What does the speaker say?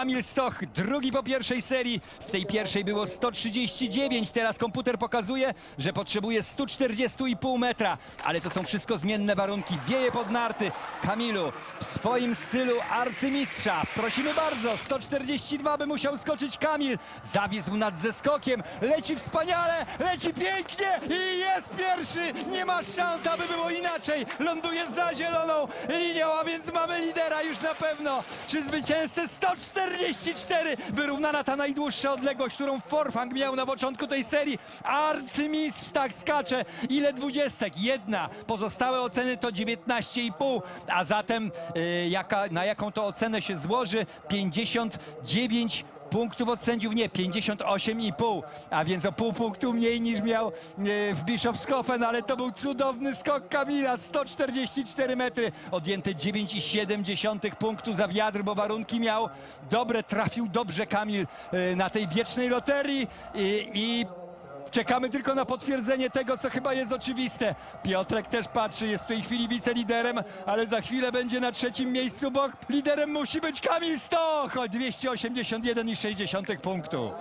Kamil Stoch, drugi po pierwszej serii. W tej pierwszej było 139, teraz komputer pokazuje, że potrzebuje 140,5 metra. Ale to są wszystko zmienne warunki. Wieje pod narty. Kamilu, w swoim stylu arcymistrza. Prosimy bardzo, 142 by musiał skoczyć Kamil. Zawisł nad zeskokiem, leci wspaniale, leci pięknie i jest pierwszy. Nie ma szans, aby było inaczej. Ląduje za zieloną linią, a więc mamy lidera już na pewno. Czy zwycięzcę 144 wyrównana ta najdłuższa odległość, którą Forfang miał na początku tej serii. Arcymistrz tak skacze. Ile dwudziestek? Jedna. Pozostałe oceny to 19,5. A zatem y, jaka, na jaką to ocenę się złoży? 59 punktów od sędziów nie, 58,5, a więc o pół punktu mniej niż miał e, w Bischofshofen, ale to był cudowny skok Kamila, 144 metry, odjęte 9,7 punktu za wiatr, bo warunki miał. Dobre, trafił dobrze Kamil e, na tej wiecznej loterii i, i Czekamy tylko na potwierdzenie tego, co chyba jest oczywiste. Piotrek też patrzy, jest w tej chwili wiceliderem, ale za chwilę będzie na trzecim miejscu, bo liderem musi być Kamil Stoch, o 281,6 punktu.